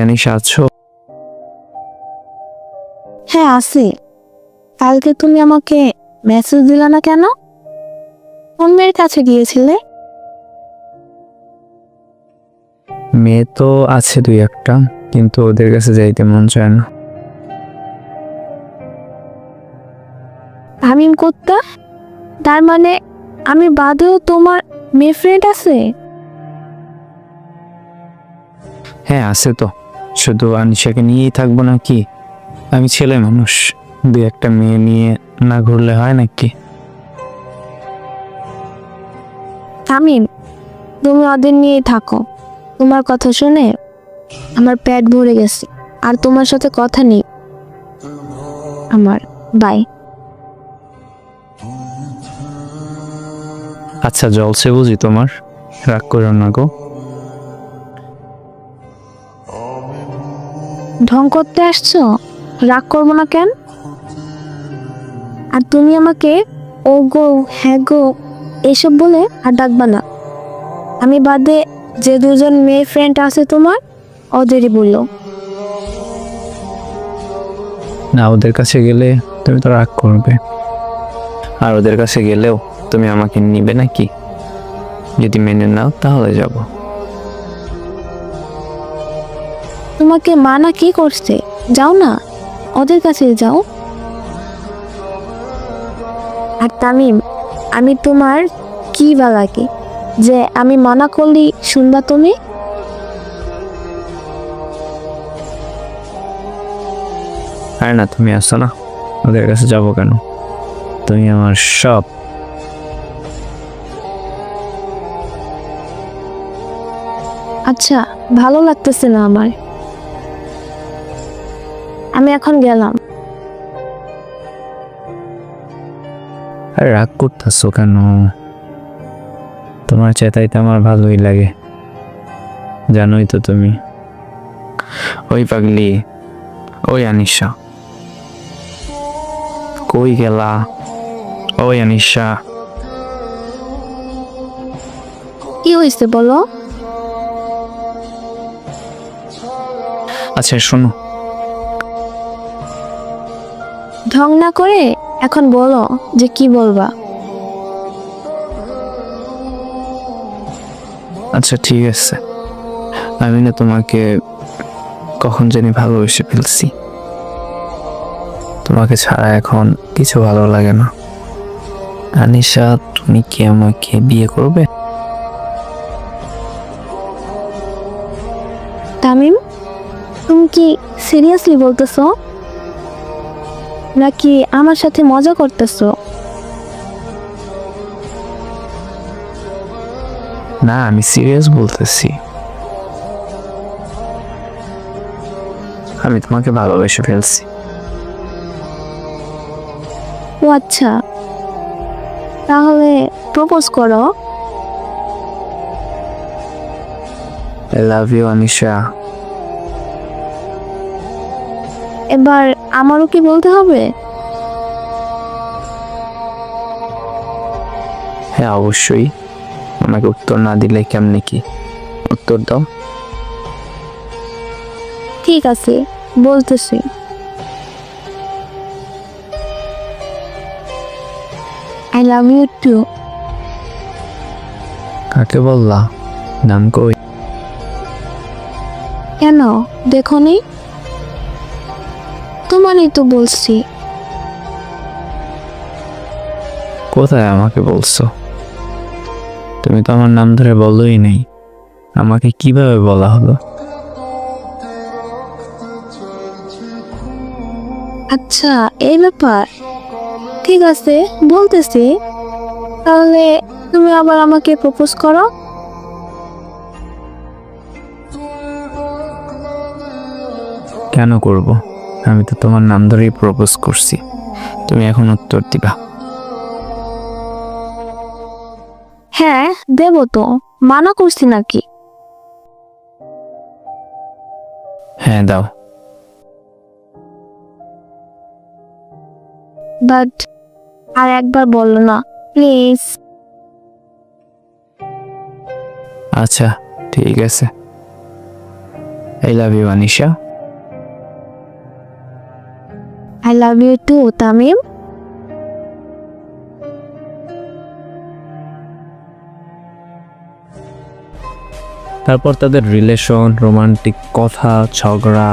আনিশা আছো হ্যাঁ আছে। কালকে তুমি আমাকে মেসেজ দিলা না কেন? কোন মেয়ের কাছে গিয়েছিলে। মেয়ে তো আছে দুই একটা কিন্তু ওদের কাছে যাইতে মন চায় না। তামিম কোত্তা? তার মানে আমি বাদেও তোমার মেয়ে ফ্রেন্ড আছে? হ্যাঁ আছে তো। শুধু আনিশাকে নিয়েই থাকব নাকি? আমি ছেলে মানুষ দুই একটা মেয়ে নিয়ে না ঘুরলে হয় নাকি? তামিম তুমি ওদের নিয়েই থাকো। তোমার কথা শুনে আমার পেট ভরে গেছে। আর তোমার সাথে কথা নেই আমার। বাই আচ্ছা জলসে বুঝি তোমার? রাগ করো না গো। ঢং করতে আসছো? রাগ করব না কেন? আর তুমি আমাকে, ও গো হ্যাঁ গো, এসব বলে আর ডাকবা না। আমি বাদে যে দুজন মেয়ে ফ্রেন্ড আছে তোমার, ওদেরই বলল। না, ওদের কাছে গেলে তুমি তো রাগ করবে। আর ওদের কাছে গেলেও তুমি আমাকে নিবে নাকি? যদি মেনে নাও, তাহলে যাব। তোমাকে মানা কি করছে? যাও না। ওদের কাছে যাও। আর তামিম আমি তোমার কি বা লাগে? যে আমি মানা করলি শুনবা তুমি? আর না তুমি আসো না। ওদের কাছে যাব কেন? তুমি আমার সব। আচ্ছা ভালো লাগতেছে না আমার। আমি এখন গেলাম। আর রাগ করতেছো কেন? তোমার চেতাইতে আমার ভালোই লাগে। জানোই তো তুমি। ওই পাগলি ওই আনিশা। কই গেলা? ওই আনিশা। কি হয়েছে বলো? আচ্ছা শোনো। ঢং না করে এখন বলো যে কি বলবা। আচ্ছা ঠিক আছে। আমি না তোমাকে কখন জানি ভালোবেসে ফেলছি। তোমাকে ছাড়া এখন কিছু ভালো লাগে না। আনিশা তুমি কি আমাকে বিয়ে করবে? তামিম তুমি কি সিরিয়াসলি বলতেছো? নাকি আমার সাথে মজা করতেছো? না আমি সিরিয়াস বলতেছি। আমি তোমাকে ভালোবেসে ফেলছি। ও আচ্ছা। তাহলে প্রপোজ করো। আই লাভ ইউ আনিশা এবার আমারও কি বলতে হবে? হ্যাঁ অবশ্যই। আমাকে উত্তর না দিলে কেমনে কি? উত্তর দাও। ঠিক আছে বলতেছি। আই লাভ ইউ টু কাকে বললা? নাম কই? কেন? দেখো নি। তোমারই তো বলছি। কোথায় আমাকে বলছো? তুমি তো আমার নাম ধরে বলোই নেই। আমাকে কীভাবে বলা হলো? আচ্ছা এই ব্যাপার। ঠিক আছে বলতেছি। তাহলে তুমি আবার আমাকে প্রপোজ করো? কেন করব? আমি তো তোমার নাম ধরেই প্রপোজ করছি। তুমি এখন উত্তর দিবা। হ্যাঁ দেব তো। মানা করছি নাকি? হ্যাঁ দাও। বাট আর একবার বলল না প্লিজ। আচ্ছা ঠিক আছে। I love you Anisha love you too Tamim তারপর তাদের রিলেশন রোমান্টিক কথা, ঝগড়া,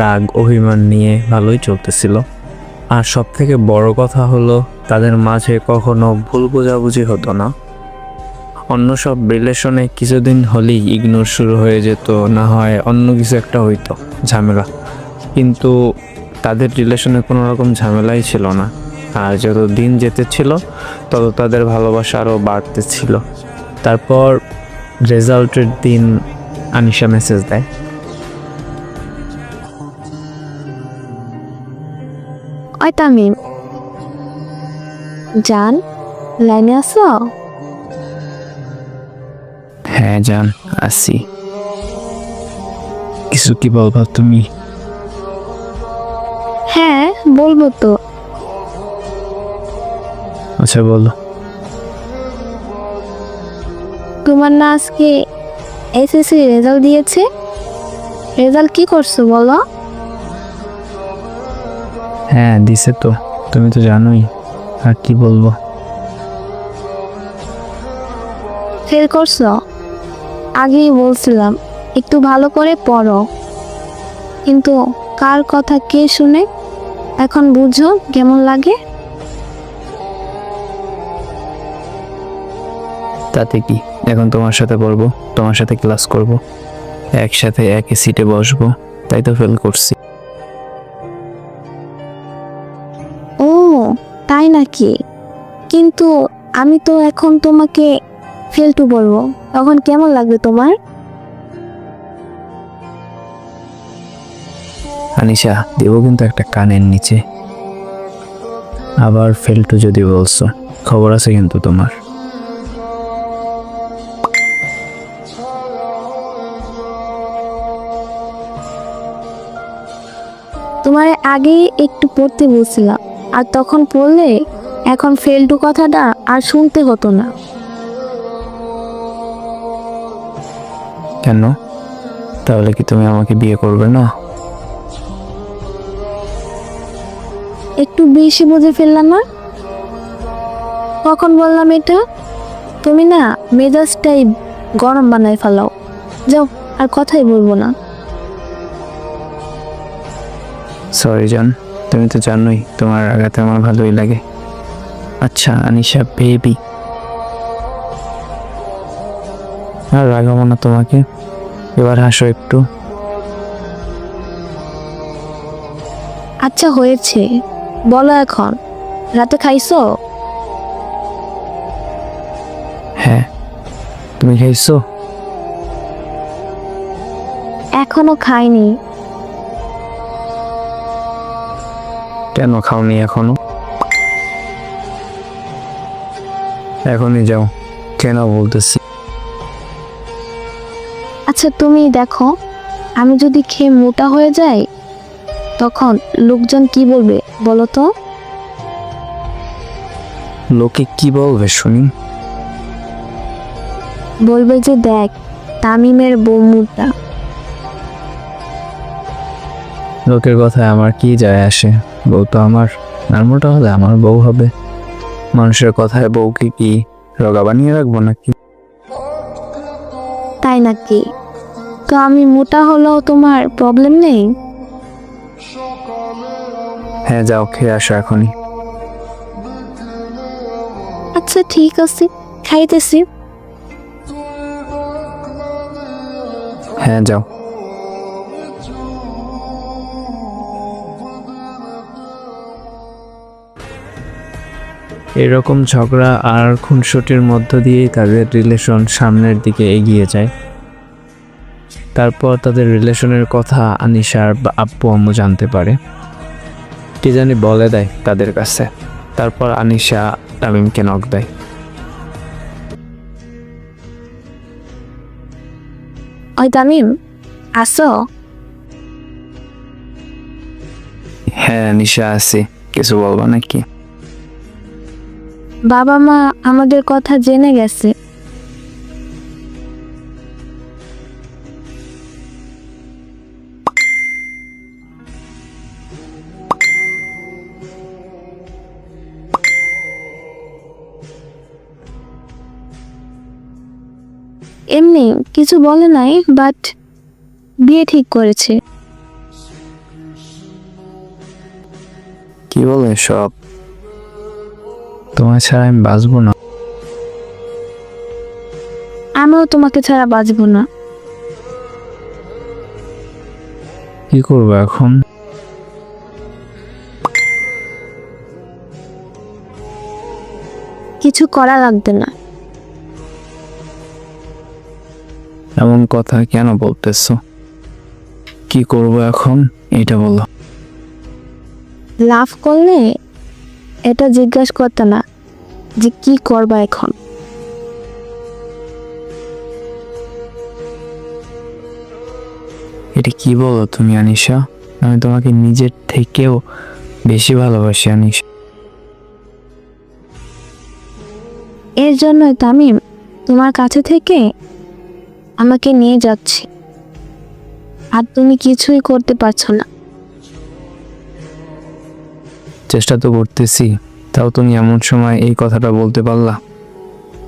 রাগ, অভিমান নিয়ে ভালোই চলতেছিল। আর সব থেকে বড় কথা হলো, তাদের মাঝে কখনো ভুল বোঝাবুঝি হতো না। অন্য সব রিলেশনে কিছুদিন হলেই ইগনোর শুরু হয়ে যেত, না হয় অন্য কিছু একটা হইতো, ঝামেলা। কিন্তু তাদের রিলেশনে কোনো রকম ঝামেলাই ছিল না। আর যত দিন যেতে ছিল তত তাদের ভালোবাসা আরও বাড়তে ছিল। তারপর রেজাল্টের দিন আনিশা মেসেজ দেয়। ওই তামিম। জান লাইনে আছো? হ্যাঁ জান আসি কিছু কি বলবা তুমি? বলব তো। আচ্ছা বলো। তোমার না আজকে এসএসসি রেজাল্ট দিয়েছে? রেজাল্ট কি করছ বলো? হ্যাঁ দিছে তো। তুমি তো জানোই। আর কি বলব? ফেল করছ? আগেই বলছিলাম একটু ভালো করে পড়ো। কিন্তু কার কথা কে শুনে এখন বুঝো কেমন লাগে। তাতে কি? এখন তোমার সাথে পড়ব তোমার সাথে ক্লাস করব। একসাথে একই সিটে বসবো তাই তো ফেল করছি। ও তাই নাকি? কিন্তু আমি তো এখন তোমাকে ফেলটু বলব তখন কেমন লাগবে তোমার? আনিশা দেবো কিন্তু একটা কানের নিচে। আবার ফেলটু যদি বলছো খবর আছে কিন্তু তোমার। তোমার আগেই একটু পড়তে বলছিলাম আর তখন পড়লে এখন ফেলটু কথাটা আর শুনতে হতো না। কেন? তাহলে কি তুমি আমাকে বিয়ে করবে না? একটু বেশি বুঝে ফেললাম না? কখন বললাম এটা তুমি না মেজাজটাই গরম বানায় ফেলাও। যাও আর কথাই বলব না। সরি জান তুমি তো জানোই তোমার আঘাতে আমার ভালোই লাগে। আচ্ছা আনিশা বেবি আর রাগাবো না তোমাকে। এবার হাসো একটু। আচ্ছা হয়েছে। বলো এখন রাতে খাইছো? হ্যাঁ তুমি খাইছো? এখনও খাইনি। কেন খাওনি এখনও? এখনই যাও কেন বলতেছি? আচ্ছা তুমি দেখো আমি যদি খেয়ে মোটা হয়ে যাই তখন লোকজন কি বলবে? বলো তো লোকে কি বলবে শুনি? বলবে যে দেখ তামিমের বউ মোটা লোকের কথায় আমার কি যায় আসে? বউ তো আমার নার্মোটা হলে আমার বউ হবে। মানুষের কথায় বউকে কি রগা বানিয়ে রাখব নাকি? তাই নাকি? তো আমি মোটা হলেও তোমার প্রবলেম নেই? হ্যাঁ যাও খেয়ে আসো এখনই। আচ্ছা ঠিক আছে খাইতেছি। হ্যাঁ যাও। এরকম ঝগড়া আর খুনসুটির মধ্য দিয়েই তাদের রিলেশন সামনের দিকে এগিয়ে যায়। তারপর তাদের রিলেশনের কথা আনিশার বা আব্বু আম্মু জানতে পারে। কি জানি বলে দেয় তাদের কাছে। তারপর আনিশা তামিমকে নক দেয়। ওই তামিম আসো হ্যাঁ নিশা আছি। কিছু বলব নাকি? বাবা মা আমাদের কথা জেনে গেছে। এমনি কিছু বলে নাই বাট বিয়ে ঠিক করেছে। কি বলে সব তোমার ছাড়া আমি বাঁচবো না। আমিও তোমাকে ছাড়া বাঁচবো না। কি করব এখন? কিছু করা লাগবে না। এমন কথা কেন বলতেছো? কি করব এখন? এটা বলো। লাভ করলে এটা জিজ্ঞাসা করতে না যে কি করবা এখন? এটা কি বলো তুমি আনিশা? আমি তোমাকে নিজের থেকেও বেশি ভালোবাসি আনিশা। এর জন্যই তামিম তোমার কাছে থেকে আমাকে নিয়ে যাচ্ছি। আর তুমি কিছুই করতে পারছ না। চেষ্টা তো করতেছি তাও তুমি এমন সময় এই কথাটা বলতে পারলা।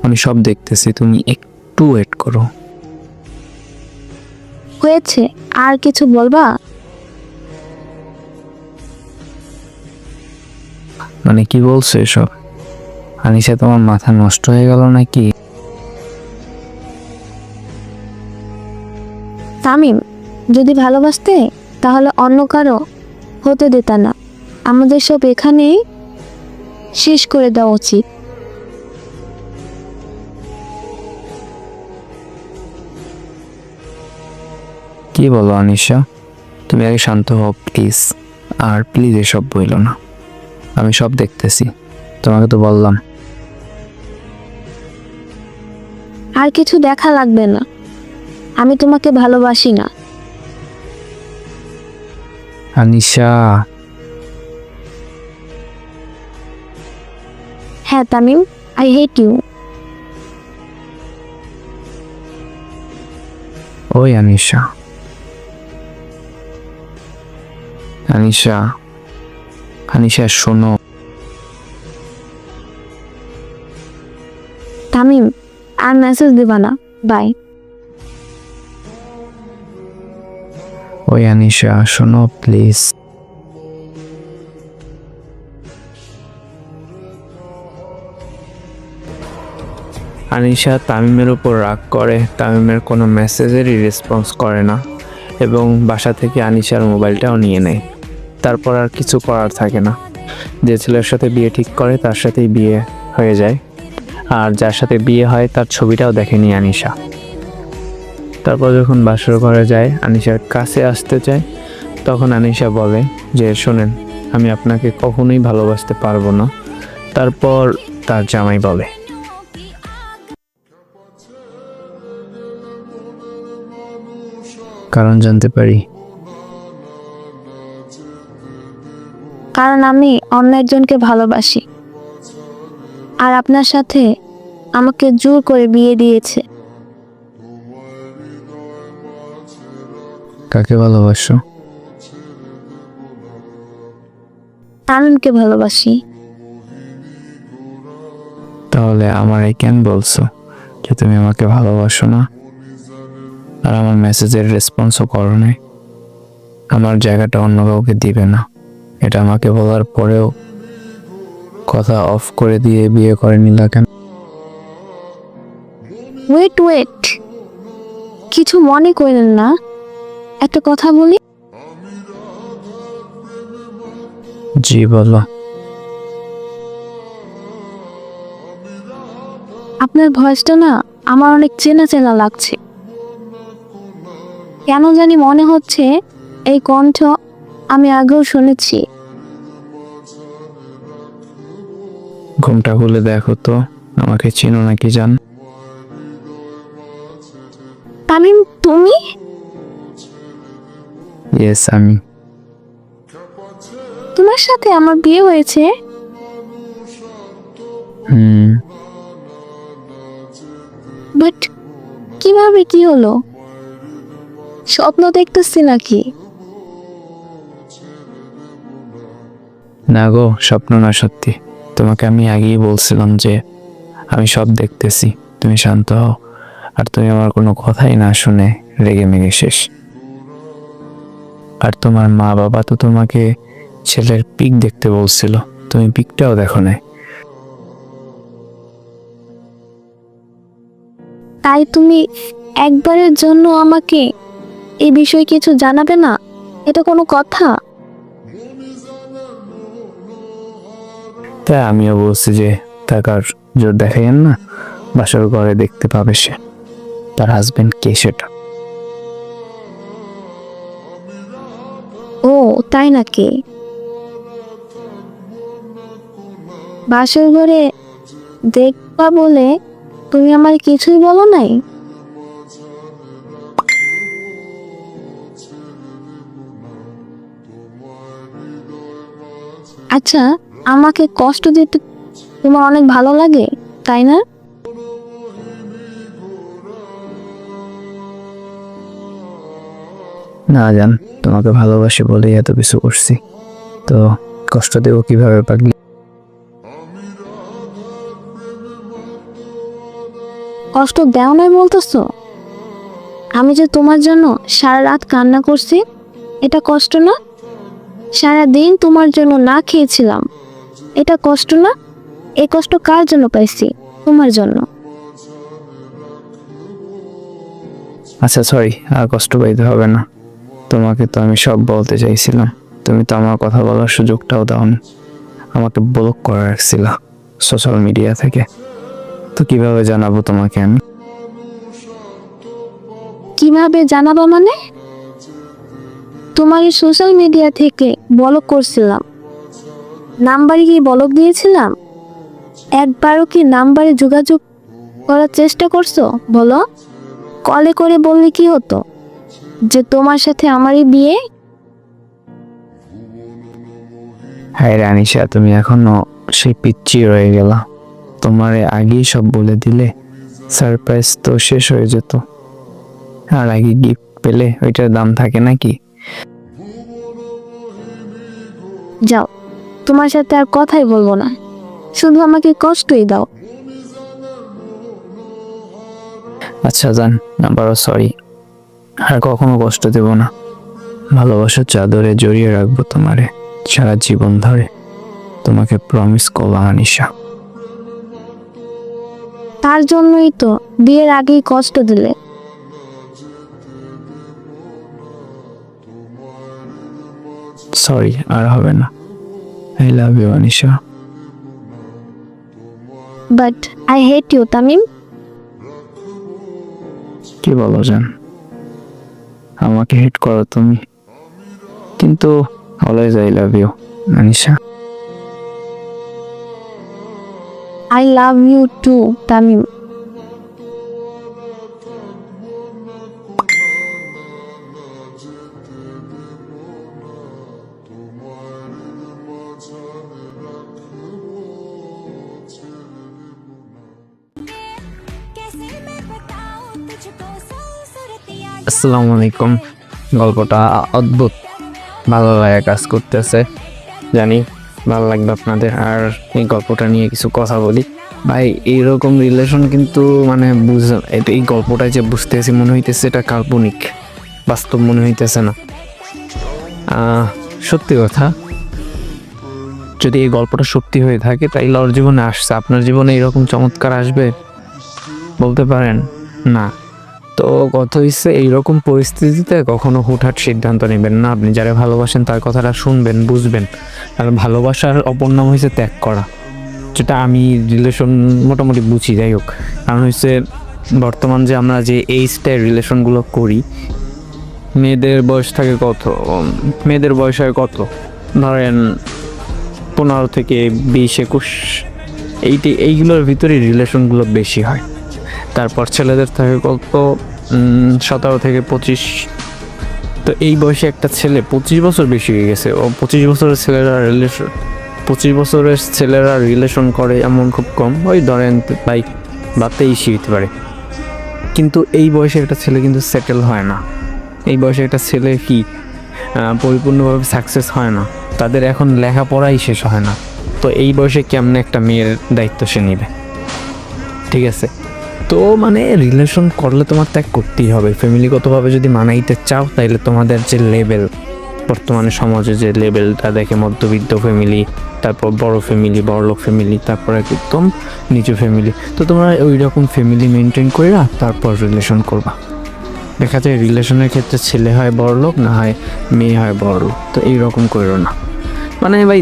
আমি সব দেখতেছি তুমি একটু ওয়েট করো। হয়েছে আর কিছু বলবা? মানে কি বলছো এসব? আনিশা তোমার মাথা নষ্ট হয়ে গেল নাকি? তামিম যদি ভালোবাসতে তাহলে অন্য কারও হতে দিতা না। আমাদের সব এখানেই শেষ করে দেওয়া উচিত। কি বলো আনিশা? তুমি আগে শান্ত হও প্লিজ। আর প্লিজ এসব বইলো না। আমি সব দেখতেছি। তোমাকে তো বললাম। আর কিছু দেখা লাগবে না। আমি তোমাকে ভালোবাসি না। আনিশা। হ্যাঁ তামিম আই হেট ইউ ওই আনিশা। আনিশা আনিশা শোনো। তামিম আর মেসেজ দিবা না। বাই ওই আনিশা শোনো প্লিজ আনিশা তামিমের উপর রাগ করে, তামিমের কোনো মেসেজেরই রেসপন্স করে না এবং বাসা থেকে আনিশার মোবাইলটাও নিয়ে নেয়। তারপর আর কিছু করার থাকে না। যে ছেলের সাথে বিয়ে ঠিক করে, তার সাথেই বিয়ে হয়ে যায়। আর যার সাথে বিয়ে হয়, তার ছবিটাও দেখেনি আনিশা। তারপর যখন বাসর ঘরে যায় আনিশার কাছে আসতে চায়, তখন আনিশা বলে যে, শোনেন, আমি আপনাকে কখনোই ভালোবাসতে পারব না। তারপর তার জামাই বলে, কারণ জানতে পারি। কারণ আমি অন্য একজনকে ভালোবাসি। আর আপনার সাথে আমাকে জোর করে বিয়ে দিয়েছে। কাকে ভালোবাসো? তামিমকে ভালোবাসি। তাহলে আমারে কেন বলছো যে তুমি আমাকে ভালোবাসো না? আর আমার মেসেজের রেসপন্সও করো নাই। আমার জায়গাটা অন্য কাউকে দিবে না। এটা আমাকে বলার পরেও কথা অফ করে দিয়ে বিয়ে করে নিলা কেন? ওয়েট ওয়েট কিছু মনে করেন না। একটা কথা বলি? জি বলো। আপনার ভয়েসটা না আমার অনেক চেনা চেনা লাগছে। কেন জানি মনে হচ্ছে এই কণ্ঠ আমি আগেও শুনেছি। ঘুমটা খুলে দেখো তো আমাকে চিনো নাকি জান। তামিম তুমি? ইয়েস আমি। তোমার সাথে আমার বিয়ে হয়েছে? হুম। বাট কীভাবে কি হলো? স্বপ্ন দেখতেছি নাকি? না গো স্বপ্ন না সত্যি। তোমাকে আমি আগেই বলছিলাম যে আমি সব দেখতেছি। তুমি শান্ত হও। আর তুমি আমার কোনো কথাই না শুনে রেগে মেগে শেষ। আর তোমার মা বাবা তো তোমাকে ছেলের পিক দেখতে বলছিল। তুমি পিকটাও দেখো না তাই তুমি একবারের জন্য আমাকে এই বিষয়ে কিছু জানাবে না? এটা কোনো কথা? তাই আমিও বলছি যে টাকার জোর দেখাইয়েন না? বাসর ঘরে দেখতে পাবে সে। তার হাজবেন্ড কে সেটা? তাই নাকি? বাসর ঘরে দেখবা বলে তুমি আমার কিছুই বলো নাই? আচ্ছা আমাকে কষ্ট দিতে তোমার অনেক ভালো লাগে, তাই না? না জান তোমাকে ভালোবাসি বলেই এত কিছু করছি। তো কষ্ট দেবো কীভাবে পাগলি? কষ্ট দেও নাই বলতেছো? আমি যে তোমার জন্য সারা রাত কান্না করছি এটা কষ্ট না? সারা দিন তোমার জন্য না খেয়েছিলাম এটা কষ্ট না? এই কষ্ট কার জন্য পাইছি? তোমার জন্য। আচ্ছা সরি আর কষ্ট পাইতে হবে না। তোমাকে তো আমি সব বলতে চাইছিলাম। তুমি তো আমার কথা বলার সুযোগটাও দাওনি। আমাকে ব্লক করে রাখছিল সোশ্যাল মিডিয়া থেকে। তো কীভাবে জানাব তোমাকে আমি? কীভাবে জানাব মানে? তোমার সোশ্যাল মিডিয়া থেকে বলক করছিলাম। নাম্বারে কি বলক দিয়েছিলাম? একবারও কি নাম্বারে যোগাযোগ করার চেষ্টা করছ? বলো। কলে করে বললে কি হতো? যে তোমার সাথে আমারই বিয়ে? হায় রে আনিশা তুমি এখনও সেই পিচ্ছি রয়ে গেলা। তোমার আগেই সব বলে দিলে সারপ্রাইজ তো শেষ হয়ে যেত। আর আগে গিফট পেলে ওইটার দাম থাকে নাকি? যাও তোমার সাথে আর কথাই বলব না। শুধু আমাকে কষ্টই দাও। আচ্ছা জান আবারও সরি আর কখনো কষ্ট দেব না। ভালোবাসার চাদরে জড়িয়ে রাখব তোমারে সারা জীবন ধরে। তোমাকে প্রমিস করলাম আনিশা। তার জন্যই তো বিয়ের আগেই কষ্ট দিলে। সরি আর হবে না। I love you Anisha. But I hate you Tamim. কি বলো জান? আমাকে হিট করো তুমি। কিন্তু always I love you Anisha. I love you too Tamim. আসসালামু আলাইকুম। গল্পটা অদ্ভুত। ভালো লাগে কাজ করতেছে। জানি ভালো লাগবে আপনাদের। আর এই গল্পটা নিয়ে কিছু কথা বলি। ভাই, এইরকম রিলেশন কিন্তু মানে বুঝ, এই গল্পটা যে বুঝতেছি, মনে হইতেছে এটা কাল্পনিক। বাস্তব মনে হইতেছে না। সত্যি কথা। যদি এই গল্পটা সত্যি হয়ে থাকে, তাইলে ওর জীবনে আসছে। আপনার জীবনে এরকম চমৎকার আসবে? বলতে পারেন, না। তো কথা হচ্ছে এইরকম পরিস্থিতিতে কখনো হুটহাট সিদ্ধান্ত নেবেন না। আপনি যারা ভালোবাসেন তার কথাটা শুনবেন, বুঝবেন। আর ভালোবাসার অপর নাম হয়েছে ত্যাগ করা। যেটা আমি রিলেশন মোটামুটি বুঝি, যাই হোক। কারণ হচ্ছে বর্তমান যে আমরা যে এইজটায় রিলেশনগুলো করি, মেয়েদের বয়স থাকে কত? মেয়েদের বয়স হয় কত? ধরেন পনেরো থেকে বিশ, একুশ। এইটি, এইগুলোর ভিতরে রিলেশনগুলো বেশি হয়। তারপর ছেলেদের থাকে কত সতেরো থেকে পঁচিশ। তো এই বয়সে একটা ছেলে পঁচিশ বছর বেশি হয়ে গেছে। ও পঁচিশ বছরের ছেলেরা রিলেশন পঁচিশ বছরের ছেলেরা রিলেশন করে এমন খুব কম। ওই ধরেন বাইক বা তেইশই হতে পারে। কিন্তু এই বয়সে একটা ছেলে কিন্তু সেটেল হয় না। এই বয়সে একটা ছেলে কি পরিপূর্ণভাবে সাকসেস হয় না। তাদের এখন লেখাপড়াই শেষ হয় না। তো এই বয়সে কেমনে একটা মেয়ের দায়িত্ব সে নেবে? ঠিক আছে? তো মানে রিলেশন করলে তোমার ত্যাগ করতেই হবে। ফ্যামিলিগতভাবে যদি মানাইতে চাও, তাইলে তোমাদের যে লেভেল বর্তমানে সমাজে যে লেভেলটা দেখে মধ্যবিত্ত ফ্যামিলি তারপর বড় ফ্যামিলি বড়লোক ফ্যামিলি তারপর একদম নিচু ফ্যামিলি তো তোমরা ওই রকম ফ্যামিলি মেনটেন করে তারপর রিলেশন করবা। দেখা যায় রিলেশনের ক্ষেত্রে ছেলে হয় বড়লোক না হয় মেয়ে হয় বড়লোক তো এইরকম করো না। মানে ভাই,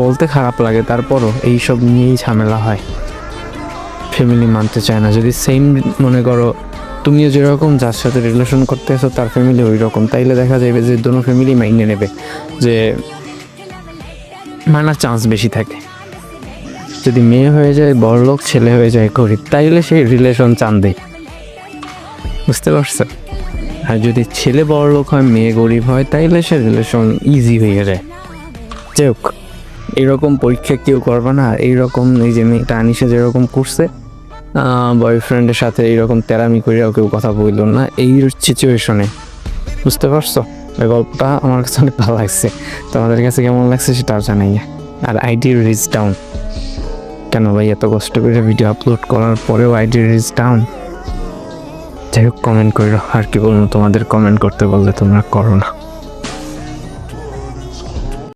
বলতে খারাপ লাগে, তারপরও এইসব নিয়েই ঝামেলা হয়। ফ্যামিলি মানতে চায় না। যদি সেম মনে করো, তুমিও যেরকম যার সাথে রিলেশন করতে আসো তার ফ্যামিলি ওই রকম তাইলে দেখা যাবে যে দুনো ফ্যামিলি মাইনে নেবে যে মানার চান্স বেশি থাকে। যদি মেয়ে হয়ে যায় বড়লোক ছেলে হয়ে যায়, গরিব, তাইলে সেই রিলেশন চান দেয় বুঝতে পারছ? আর যদি ছেলে বড়লোক হয়, মেয়ে গরিব হয়, তাইলে সে রিলেশন ইজি হয়ে যায়। যাই হোক এইরকম পরীক্ষা কেউ করবে না। এইরকম এই যে মেয়েটা আনিসে যেরকম করছে বয়ফ্রেন্ডের সাথে এইরকম তেরামি করেও কেউ কথা বলল না। এই সিচুয়েশনে বুঝতে পারছ? এই গল্পটা আমার কাছে অনেক ভালো লাগছে। তোমাদের কাছে কেমন লাগছে সেটাও জানাই আর আইডি রিচ ডাউন কেন ভাই, এত কষ্ট করে ভিডিও আপলোড করার পরেও আইডি রিচ ডাউন যাই হোক কমেন্ট করো আর কি বলব, তোমাদের কমেন্ট করতে বললে তোমরা করো না।